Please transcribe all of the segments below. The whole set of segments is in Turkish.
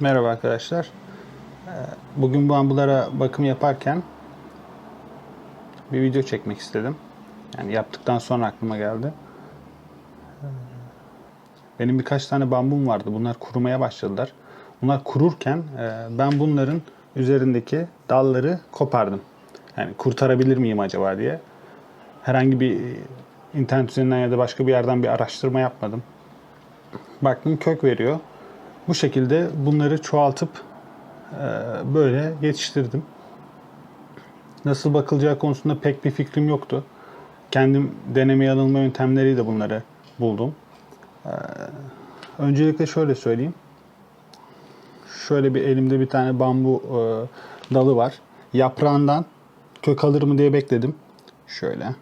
Merhaba arkadaşlar. Ee, Bugün bu bambulara bakım yaparken bir video çekmek istedim. Yani yaptıktan sonra aklıma geldi. Ee, Benim birkaç tane bambum vardı. Bunlar kurumaya başladılar. Bunlar kururken e, ben bunların üzerindeki dalları kopardım. Yani kurtarabilir miyim acaba diye. Herhangi bir internet üzerinden ya da başka bir yerden bir araştırma yapmadım. Baktım kök veriyor. Bu şekilde bunları çoğaltıp e, böyle yetiştirdim. Nasıl bakılacağı konusunda pek bir fikrim yoktu. Kendim deneme yanılma yöntemleriyle bunları buldum. E, öncelikle şöyle söyleyeyim. Şöyle bir elimde bir tane bambu e, dalı var. Yaprağından kök alır mı diye bekledim. Şöyle.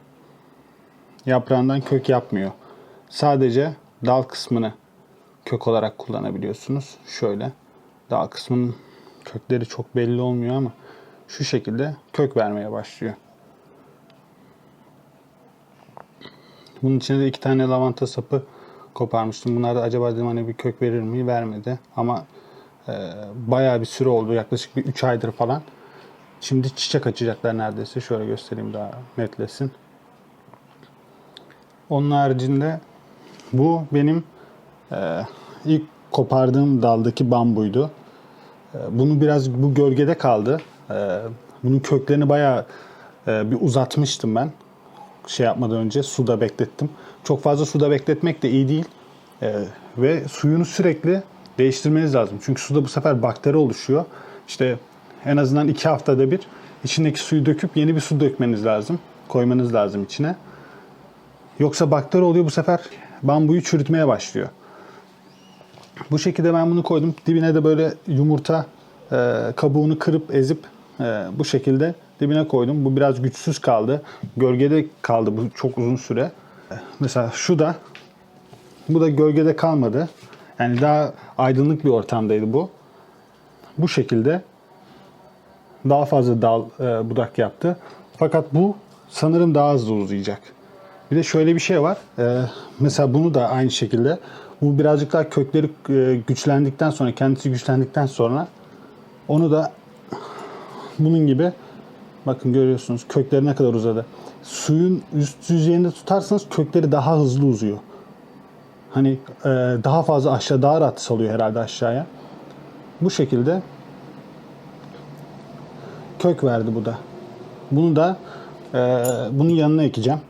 Yaprağından kök yapmıyor. Sadece dal kısmını kök olarak kullanabiliyorsunuz. Şöyle dal kısmının kökleri çok belli olmuyor ama şu şekilde kök vermeye başlıyor. Bunun içine de iki tane lavanta sapı koparmıştım. Bunlar da acaba dedim hani bir kök verir mi? Vermedi. Ama e, bayağı bir süre oldu. Yaklaşık bir 3 aydır falan. Şimdi çiçek açacaklar neredeyse. Şöyle göstereyim daha netlesin. Onun haricinde bu benim ee, ilk kopardığım daldaki bambuydu. Ee, bunu biraz bu gölgede kaldı. Ee, bunun köklerini bayağı e, bir uzatmıştım ben. Şey yapmadan önce suda beklettim. Çok fazla suda bekletmek de iyi değil. Ee, ve suyunu sürekli değiştirmeniz lazım. Çünkü suda bu sefer bakteri oluşuyor. İşte en azından iki haftada bir içindeki suyu döküp yeni bir su dökmeniz lazım. Koymanız lazım içine. Yoksa bakteri oluyor bu sefer bambuyu çürütmeye başlıyor. Bu şekilde ben bunu koydum. Dibine de böyle yumurta e, kabuğunu kırıp ezip e, bu şekilde dibine koydum. Bu biraz güçsüz kaldı. Gölgede kaldı bu çok uzun süre. Mesela şu da bu da gölgede kalmadı. Yani daha aydınlık bir ortamdaydı bu. Bu şekilde daha fazla dal e, budak yaptı. Fakat bu sanırım daha hızlı uzayacak. Bir de şöyle bir şey var. E, mesela bunu da aynı şekilde bu birazcık daha kökleri e, güçlendikten sonra, kendisi güçlendikten sonra onu da bunun gibi bakın görüyorsunuz kökleri ne kadar uzadı. Suyun üst yüzeyinde tutarsanız kökleri daha hızlı uzuyor. Hani e, daha fazla aşağı daha rahat salıyor herhalde aşağıya. Bu şekilde kök verdi bu da. Bunu da e, bunun yanına ekeceğim.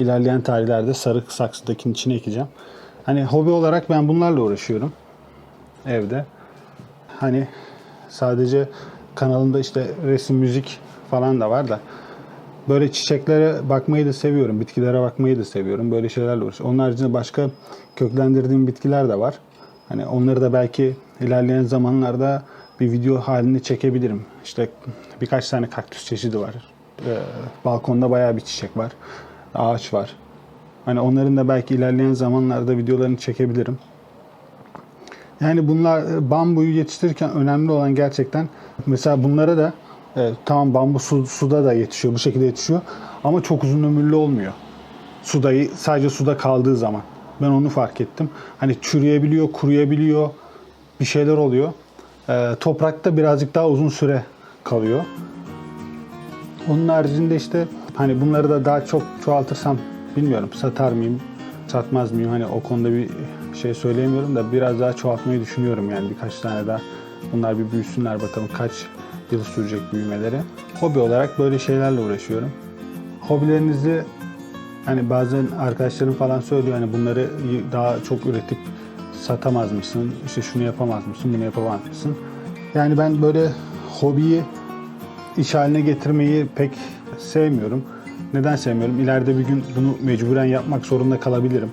İlerleyen tarihlerde sarı saksıdakinin içine ekeceğim. Hani hobi olarak ben bunlarla uğraşıyorum evde. Hani sadece kanalında işte resim, müzik falan da var da böyle çiçeklere bakmayı da seviyorum. Bitkilere bakmayı da seviyorum. Böyle şeylerle uğraşıyorum. Onun haricinde başka köklendirdiğim bitkiler de var. Hani onları da belki ilerleyen zamanlarda bir video halinde çekebilirim. İşte birkaç tane kaktüs çeşidi var. Ee, balkonda bayağı bir çiçek var. Ağaç var. Hani onların da belki ilerleyen zamanlarda videolarını çekebilirim. Yani bunlar bambuyu yetiştirirken önemli olan gerçekten mesela bunlara da e, tamam bambu su, suda da yetişiyor bu şekilde yetişiyor ama çok uzun ömürlü olmuyor. Suda sadece suda kaldığı zaman. Ben onu fark ettim. Hani çürüyebiliyor, kuruyabiliyor, bir şeyler oluyor. E, toprakta birazcık daha uzun süre kalıyor. Onun haricinde işte hani bunları da daha çok çoğaltırsam bilmiyorum satar mıyım, satmaz mıyım hani o konuda bir şey söyleyemiyorum da biraz daha çoğaltmayı düşünüyorum yani birkaç tane daha. Bunlar bir büyüsünler bakalım kaç yıl sürecek büyümeleri. Hobi olarak böyle şeylerle uğraşıyorum. Hobilerinizi hani bazen arkadaşlarım falan söylüyor hani bunları daha çok üretip satamaz mısın? İşte şunu yapamaz mısın? Bunu yapamaz mısın? Yani ben böyle hobiyi iş haline getirmeyi pek sevmiyorum. Neden sevmiyorum? İleride bir gün bunu mecburen yapmak zorunda kalabilirim.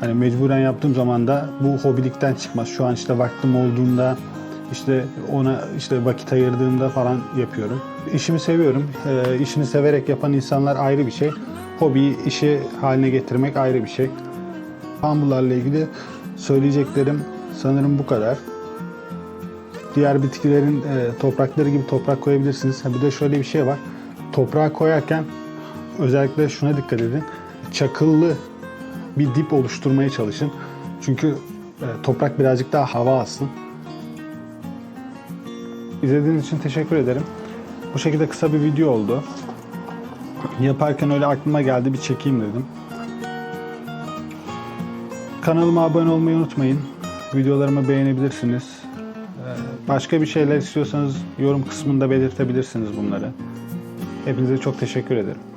Hani mecburen yaptığım zaman da bu hobilikten çıkmaz. Şu an işte vaktim olduğunda işte ona işte vakit ayırdığımda falan yapıyorum. İşimi seviyorum. Ee, işini severek yapan insanlar ayrı bir şey. Hobiyi işi haline getirmek ayrı bir şey. Bambularla ilgili söyleyeceklerim sanırım bu kadar. Diğer bitkilerin e, toprakları gibi toprak koyabilirsiniz. Ha, bir de şöyle bir şey var. Toprağa koyarken özellikle şuna dikkat edin. Çakıllı bir dip oluşturmaya çalışın. Çünkü e, toprak birazcık daha hava alsın. İzlediğiniz için teşekkür ederim. Bu şekilde kısa bir video oldu. Yaparken öyle aklıma geldi bir çekeyim dedim. Kanalıma abone olmayı unutmayın. Videolarımı beğenebilirsiniz. Başka bir şeyler istiyorsanız yorum kısmında belirtebilirsiniz bunları. Hepinize çok teşekkür ederim.